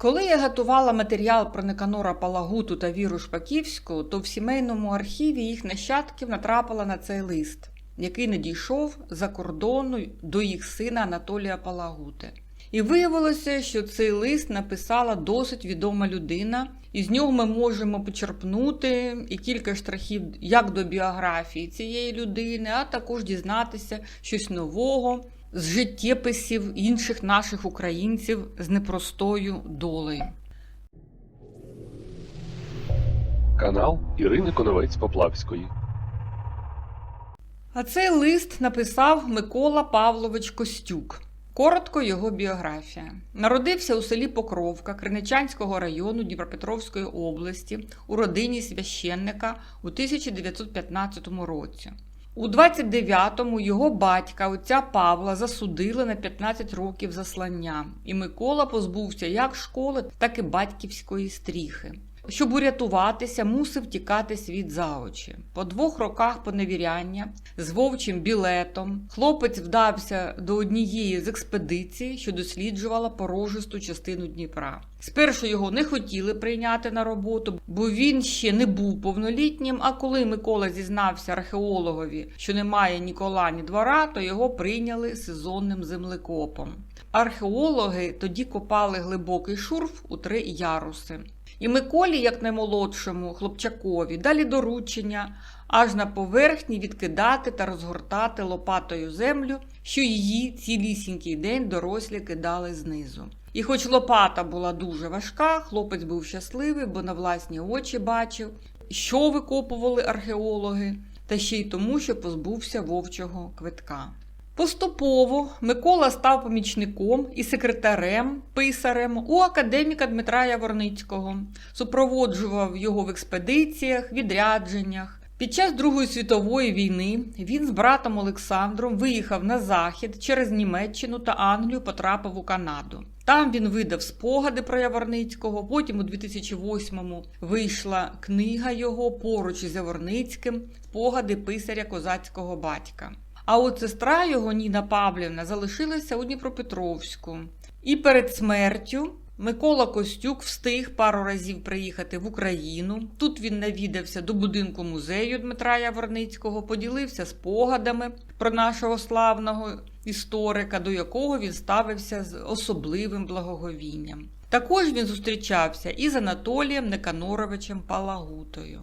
Коли я готувала матеріал про Никанора Палагуту та Віру Шпаківську, то в сімейному архіві їх нащадків натрапила на цей лист, який надійшов за кордону до їх сина Анатолія Палагути. І виявилося, що цей лист написала досить відома людина, і з нього ми можемо почерпнути і кілька штрихів як до біографії цієї людини, а також дізнатися щось нового з життєписів інших наших українців з непростою долею. Канал Ірини Коновець Поплавської. А цей лист написав Микола Павлович Костюк. Коротко його біографія. Народився у селі Покровка Криничанського району Дніпропетровської області у родині священника у 1915 році. У 29-му його батька, отця Павла, засудили на 15 років заслання, і Микола позбувся як школи, так і батьківської стріхи. Щоб урятуватися, мусив тікати світ за очі. По двох роках поневіряння з вовчим білетом хлопець вдався до однієї з експедицій, що досліджувала порожисту частину Дніпра. Спершу його не хотіли прийняти на роботу, бо він ще не був повнолітнім. А коли Микола зізнався археологові, що немає ні кола, ні двора, то його прийняли сезонним землекопом. Археологи тоді копали глибокий шурф у три яруси. І Миколі, як наймолодшому хлопчакові, далі доручення аж на поверхні відкидати та розгортати лопатою землю, що її цілісінький день дорослі кидали знизу. І хоч лопата була дуже важка, хлопець був щасливий, бо на власні очі бачив, що викопували археологи, та ще й тому, що позбувся вовчого квитка. Поступово Микола став помічником і секретарем, писарем у академіка Дмитра Яворницького, супроводжував його в експедиціях, відрядженнях. Під час Другої світової війни він з братом Олександром виїхав на захід через Німеччину та Англію потрапив у Канаду. Там він видав спогади про Яворницького. Потім у 2008-му вийшла книга його поруч із Яворницьким спогади писаря козацького батька. А от сестра його Ніна Павлівна залишилася у Дніпропетровську. І перед смертю Микола Костюк встиг пару разів приїхати в Україну. Тут він навідався до будинку музею Дмитра Яворницького, поділився спогадами про нашого славного історика, до якого він ставився з особливим благоговінням. Також він зустрічався із Анатолієм Неканоровичем Палагутою.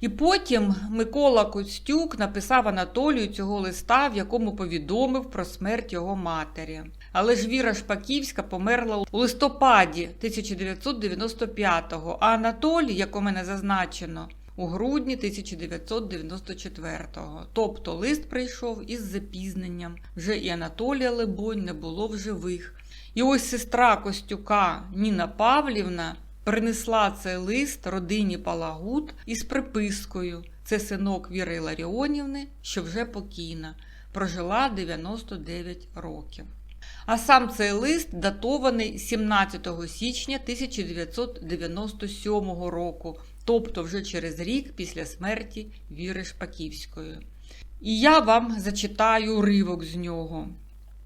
І потім Микола Костюк написав Анатолію цього листа, в якому повідомив про смерть його матері. Але ж Віра Шпаківська померла у листопаді 1995-го, а Анатолій, як у мене зазначено, у грудні 1994-го. Тобто лист прийшов із запізненням. Вже і Анатолія Лебонь не було в живих. І ось сестра Костюка Ніна Павлівна принесла цей лист родині Палагут із припискою. Це синок Віри Ларіонівни, що вже покійна, прожила 99 років. А сам цей лист датований 17 січня 1997 року, тобто вже через рік після смерті Віри Шпаківської. І я вам зачитаю уривок з нього.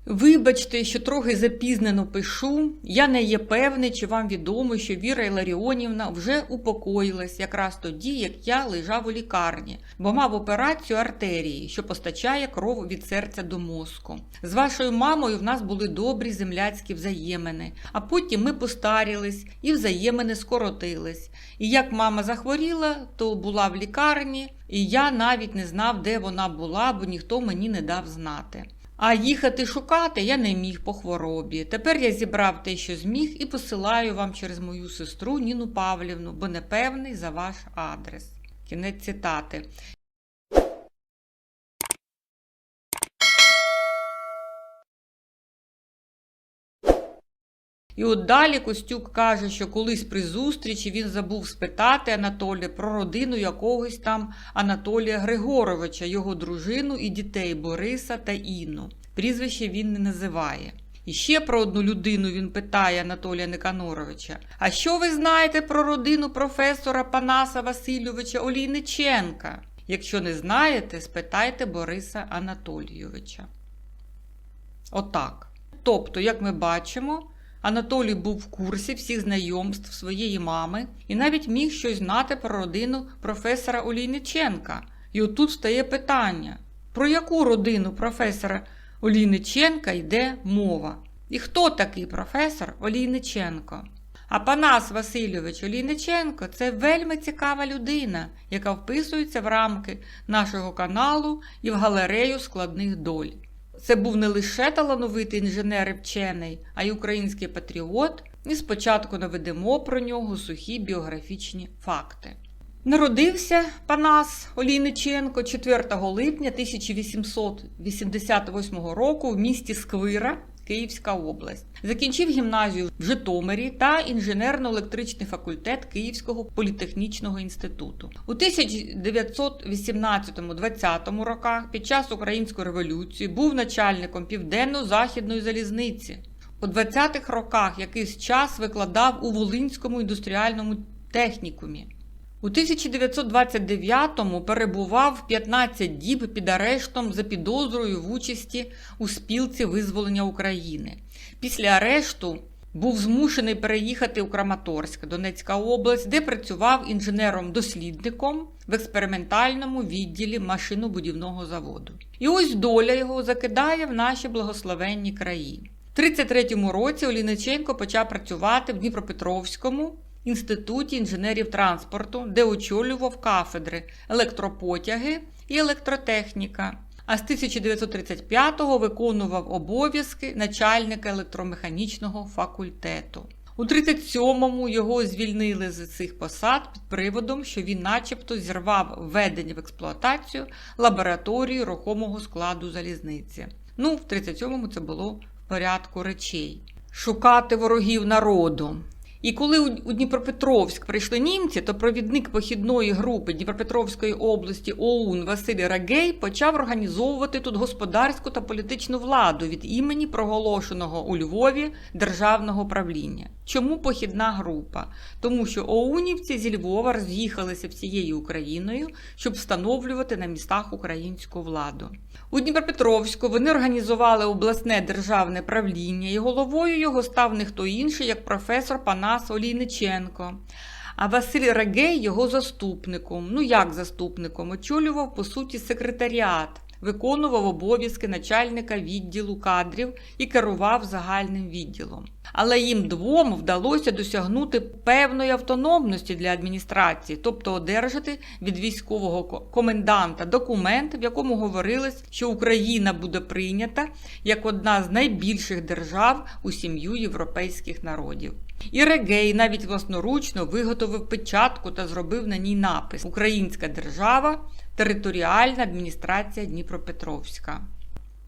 Вибачте, що трохи запізнено пишу. Я не є певний, чи вам відомо, що Віра Іларіонівна вже упокоїлась якраз тоді, як я лежав у лікарні, бо мав операцію артерії, що постачає кров від серця до мозку. З вашою мамою в нас були добрі земляцькі взаємини, а потім ми постарілись і взаємини скоротились. І як мама захворіла, то була в лікарні, і я навіть не знав, де вона була, бо ніхто мені не дав знати. А їхати шукати я не міг по хворобі. Тепер я зібрав те, що зміг, і посилаю вам через мою сестру Ніну Павлівну, бо не певний за ваш адрес. Кінець цитати. І от далі Костюк каже, що колись при зустрічі він забув спитати Анатолія про родину якогось там Анатолія Григоровича, його дружину і дітей Бориса та Інну. Прізвище він не називає. І ще про одну людину він питає Анатолія Никаноровича. А що ви знаєте про родину професора Панаса Васильовича Олійниченка? Якщо не знаєте, спитайте Бориса Анатолійовича. Отак. Тобто, як ми бачимо, Анатолій був в курсі всіх знайомств своєї мами і навіть міг щось знати про родину професора Олійниченка. І отут стає питання: про яку родину професора Олійниченка йде мова? І хто такий професор Олійниченко? А Панас Васильович Олійниченко це вельми цікава людина, яка вписується в рамки нашого каналу і в галерею складних доль. Це був не лише талановитий інженер і вчений, а й український патріот, і спочатку наведемо про нього сухі біографічні факти. Народився Панас Олійниченко 4 липня 1888 року в місті Сквира, Київська область. Закінчив гімназію в Житомирі та інженерно-електричний факультет Київського політехнічного інституту. У 1918-20 роках під час української революції був начальником південно-західної залізниці. У 20-х роках якийсь час викладав у Волинському індустріальному технікумі. У 1929-му перебував 15 діб під арештом за підозрою в участі у спілці визволення України. Після арешту був змушений переїхати у Краматорськ, Донецька область, де працював інженером-дослідником в експериментальному відділі машинобудівного заводу. І ось доля його закидає в наші благословенні краї. У 33-му році Оліниченко почав працювати в Дніпропетровському інституті інженерів транспорту, де очолював кафедри електропотяги і електротехніка. А з 1935-го виконував обов'язки начальника електромеханічного факультету. У 37-му його звільнили з цих посад під приводом, що він начебто зірвав введення в експлуатацію лабораторії рухомого складу залізниці. Ну, в 37-му це було в порядку речей. Шукати ворогів народу. І коли у Дніпропетровськ прийшли німці, то провідник похідної групи Дніпропетровської області ОУН Василь Рагей почав організовувати тут господарську та політичну владу від імені проголошеного у Львові державного правління. Чому похідна група? Тому що оунівці зі Львова роз'їхалися всією Україною, щоб встановлювати на містах українську владу. У Дніпропетровську вони організували обласне державне правління, і головою його став не хто інший, як професор Панас Олійниченко. А Василь Рагей його заступником. Ну як заступником? Очолював, по суті, секретаріат, виконував обов'язки начальника відділу кадрів і керував загальним відділом. Але їм двом вдалося досягнути певної автономності для адміністрації, тобто одержати від військового коменданта документ, в якому говорилось, що Україна буде прийнята як одна з найбільших держав у сім'ю європейських народів. І Регей навіть власноручно виготовив печатку та зробив на ній напис Українська держава, територіальна адміністрація Дніпропетровська.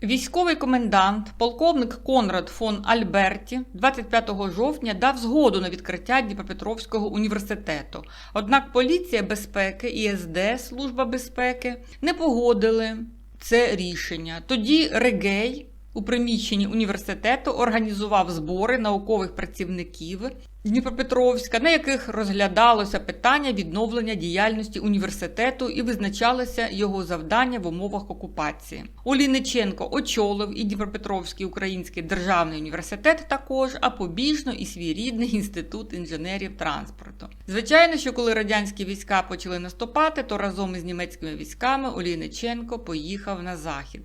Військовий комендант, полковник Конрад фон Альберті 25 жовтня дав згоду на відкриття Дніпропетровського університету. Однак поліція безпеки і СД Служба безпеки не погодили це рішення. Тоді Регей у приміщенні університету організував збори наукових працівників Дніпропетровська, на яких розглядалося питання відновлення діяльності університету і визначалося його завдання в умовах окупації. Оліниченко очолив і Дніпропетровський український державний університет також, а побіжно і свій рідний інститут інженерів транспорту. Звичайно, що коли радянські війська почали наступати, то разом із німецькими військами Оліниченко поїхав на захід.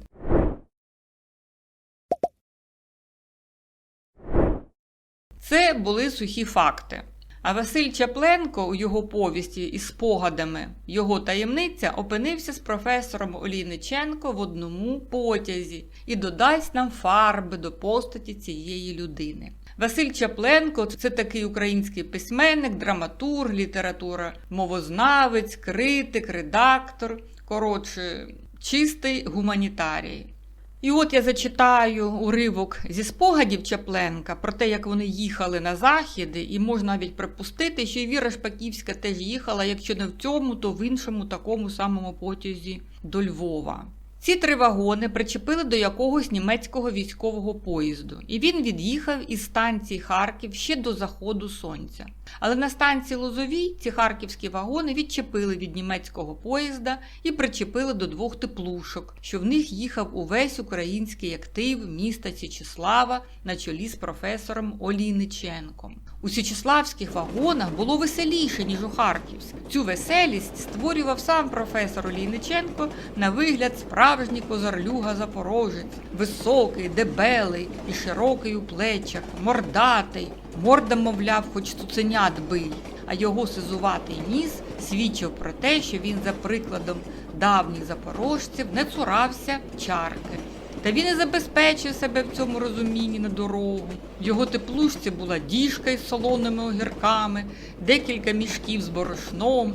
Це були сухі факти. А Василь Чапленко у його повісті із спогадами його таємниця опинився з професором Олійниченко в одному потязі і додасть нам фарби до постаті цієї людини. Василь Чапленко це такий український письменник, драматург, література, мовознавець, критик, редактор, коротше, чистий гуманітарій. І от я зачитаю уривок зі спогадів Чапленка про те, як вони їхали на захід, і можна навіть припустити, що і Віра Шпаківська теж їхала, якщо не в цьому, то в іншому такому самому потязі до Львова. Ці три вагони причепили до якогось німецького військового поїзду, і він від'їхав із станції Харків ще до заходу сонця. Але на станції Лозовій ці харківські вагони відчепили від німецького поїзда і причепили до двох теплушок, що в них їхав увесь український актив міста Січеслава на чолі з професором Олійниченком. У Січеславських вагонах було веселіше, ніж у Харківських. Цю веселість створював сам професор Олійниченко на вигляд справжній козарлюга запорожець, високий, дебелий і широкий у плечах, мордатий. Морда, мовляв, хоч цуценят бий, а його сизуватий ніс свідчив про те, що він, за прикладом давніх запорожців, не цурався чарки. Та він і забезпечив себе в цьому розумінні на дорогу. В його теплушці була діжка із солоними огірками, декілька мішків з борошном,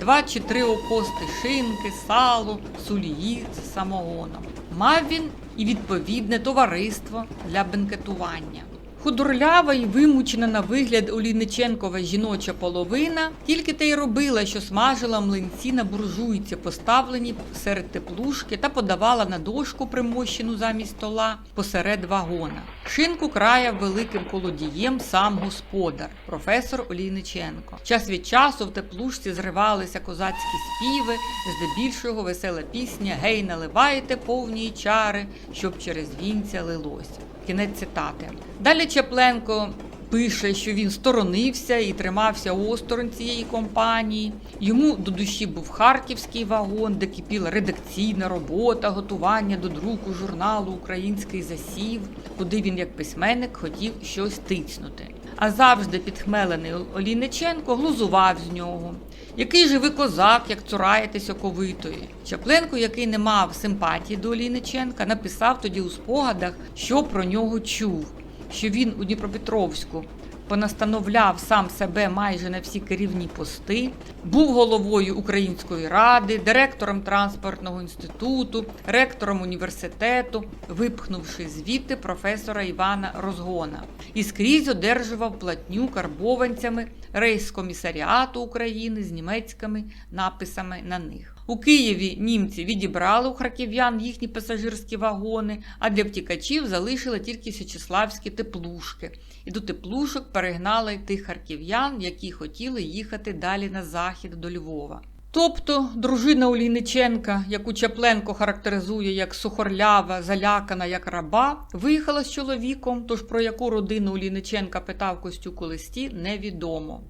два чи три окости шинки, сало, сулії з самогоном. Мав він і відповідне товариство для бенкетування. Худорлява і вимучена на вигляд Олійниченкова жіноча половина тільки те й робила, що смажила млинці на буржуйці, поставлені серед теплушки, та подавала на дошку, примощену замість стола, посеред вагона. Шинку крає великим колодієм сам господар, професор Олійниченко. Час від часу в теплушці зривалися козацькі співи, здебільшого весела пісня Гей, наливайте повні чари, щоб через вінця лилося. Кінець цитати. Далі Чепленко пише, що він сторонився і тримався осторонь цієї компанії. Йому до душі був харківський вагон, де кипіла редакційна робота, готування до друку журналу Український засів, куди він, як письменник, хотів щось тицнути. А завжди підхмелений Олійниченко глузував з нього. Який же ви козак, як цураєтесь оковитої? Чапленко, який не мав симпатії до Олійниченка, написав тоді у спогадах, що про нього чув, що він у Дніпропетровську понастановляв сам себе майже на всі керівні пости, був головою Української ради, директором транспортного інституту, ректором університету, випхнувши звідти професора Івана Розгона, і скрізь одержував платню карбованцями рейскомісаріату України з німецькими написами на них. У Києві німці відібрали у харків'ян їхні пасажирські вагони, а для втікачів залишили тільки січеславські теплушки. І до теплушок перегнали тих харків'ян, які хотіли їхати далі на захід до Львова. Тобто дружина Олійниченка, яку Чапленко характеризує як сухорлява, залякана як раба, виїхала з чоловіком, тож про яку родину Олійниченка питав Костюк у листі, невідомо.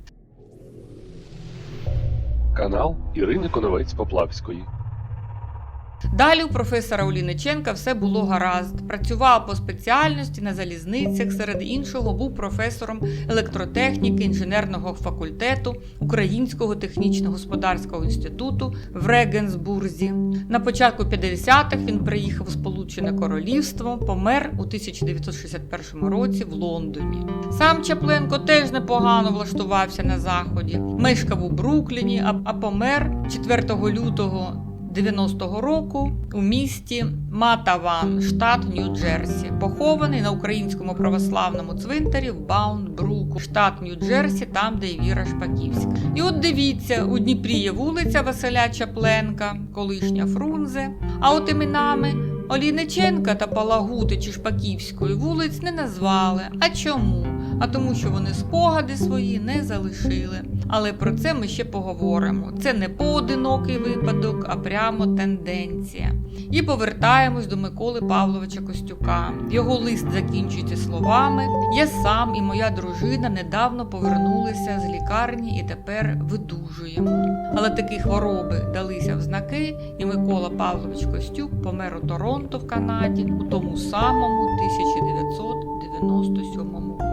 Канал Ірини Коновець Поплавської. Далі у професора Оліниченка все було гаразд. Працював по спеціальності на залізницях, серед іншого був професором електротехніки інженерного факультету Українського технічно-господарського інституту в Регенсбурзі. На початку 50-х він приїхав у Сполучене Королівство, помер у 1961 році в Лондоні. Сам Чапленко теж непогано влаштувався на заході, мешкав у Брукліні, а помер 4 лютого. 90-го року у місті Матаван, штат Нью-Джерсі, похований на українському православному цвинтарі в Баунбруку, штат Нью-Джерсі, там, де і Віра Шпаківська. І от дивіться, у Дніпрі є вулиця Василя Чапленка, колишня Фрунзе. А от іменами Олійниченка та Палагути чи Шпаківської вулиць не назвали. А чому? А тому, що вони спогади свої не залишили. Але про це ми ще поговоримо. Це не поодинокий випадок, а прямо тенденція. І повертаємось до Миколи Павловича Костюка. Його лист закінчується словами: Я сам і моя дружина недавно повернулися з лікарні і тепер видужуємо. Але такі хвороби далися в знаки, і Микола Павлович Костюк помер у Торонто в Канаді у тому самому 1997